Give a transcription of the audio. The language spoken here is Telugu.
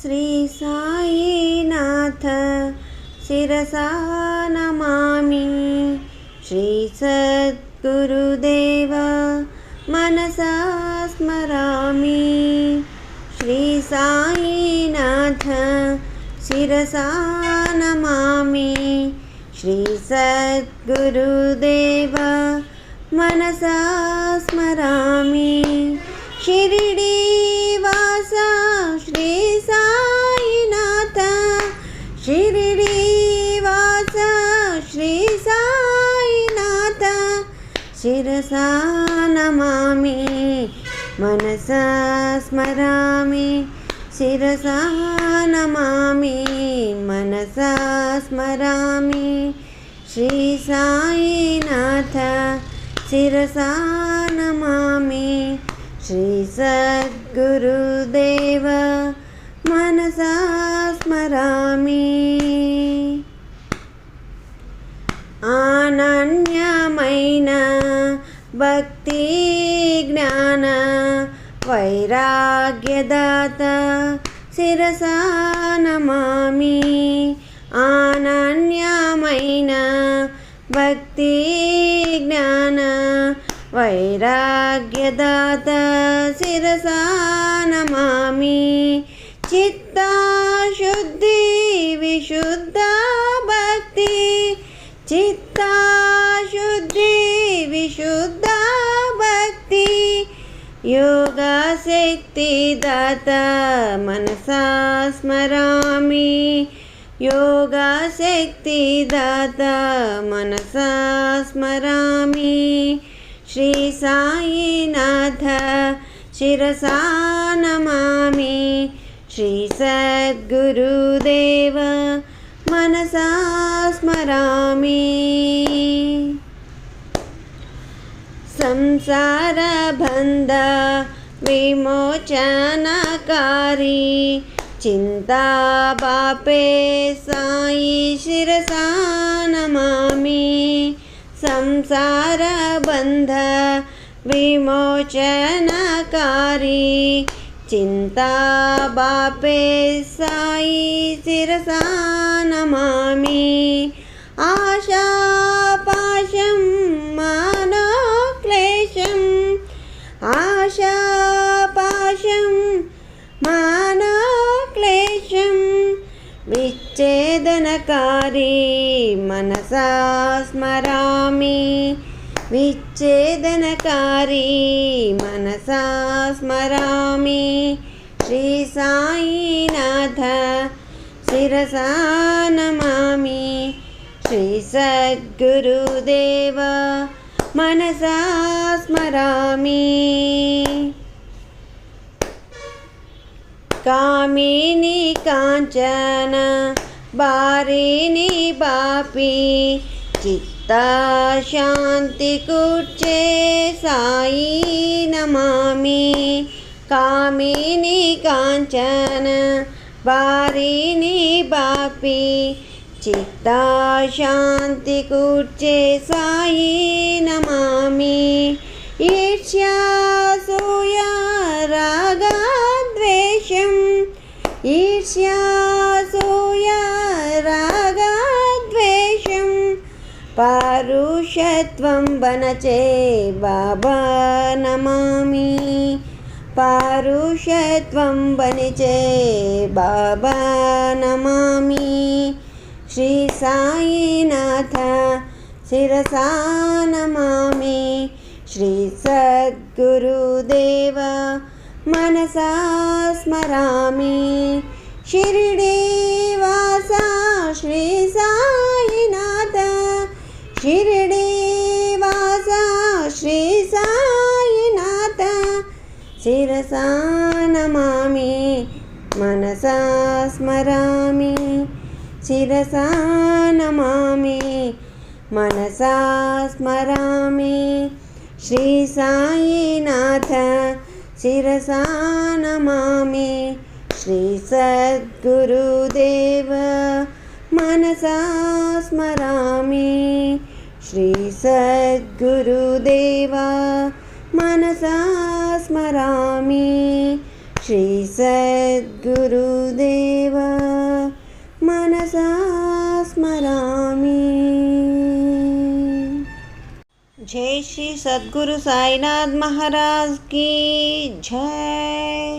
శ్రీ సాయినాథ శిరసా నమామి శ్రీ సద్గురుదేవ మనసా స్మరామి శ్రీ సాయినాథ శిరసా నమామి శ్రీ సద్గురుదేవ శిరసా నమామి మనసా స్మరామి. శిరసా నమామి మనసా స్మరామి. శ్రీ సాయినాథ శిరసా నమామి శ్రీ సద్గురుదేవ మనసా స్మరామి. భక్తి జ్ఞాన వైరాగ్యదాత శిరసా నమామి ఆనన్యమైన భక్తి జ్ఞాన వైరాగ్యదాత శిరసా నమామి విశుద్ధ భక్తి యోగశక్తి దాత మనసా స్మరామి. యోగశక్తి దాత మనసా స్మరామి. శ్రీ సాయినాథ శిరసా నమామి. శ్రీ సద్గురుదేవ మనసా స్మరామి సంసారబంధ విమోచనకారి చింతా బాపే సాయి శిరసా నమామి సంసారబంధ విచ్ఛేదనకారి మనసా స్మరామి. విచ్ఛేదనకారి మనసా స్మరామి. శ్రీ సాయినాథ శిరసా నమామి. శ్రీ సద్గురుదేవ మనసా స్మరామి. కామిని కాంచన బారిని బాపి చిత్తాశాంతి కూర్చే సాయి నమామి కామిని కాంచన బారిని బాపి చిత్తాశాంతి కూర్చే సాయి నమామి. ఈర్ష్యాసూయ రాగద్వేషం ఈర్ష్యాసూ పారుషత్వం వనచే బాబా నమామి పారుషత్వం వనిచే బాబా నమామి శ్రీ సాయినాథ శిరసా నమామి శ్రీ సద్గురుదేవ మనసా స్మరామి షిరిడి వాస శ్రీ సాయినాథ షిరిడి వాస శ్రీ సాయినాథ శిరసా నమామి మనసా స్మరామి శిరసా నమామి మనసా స్మరామి శ్రీ సాయినాథ శిరసా నమామి శ్రీ సద్గురుదేవ మనసా స్మరామి सद्गुरुदेवा मनसा स्मरामि। श्रीसद्गुरुदेव मनसा स्मरामि। जय श्री सद्गुरु साईनाथ महाराज की जय।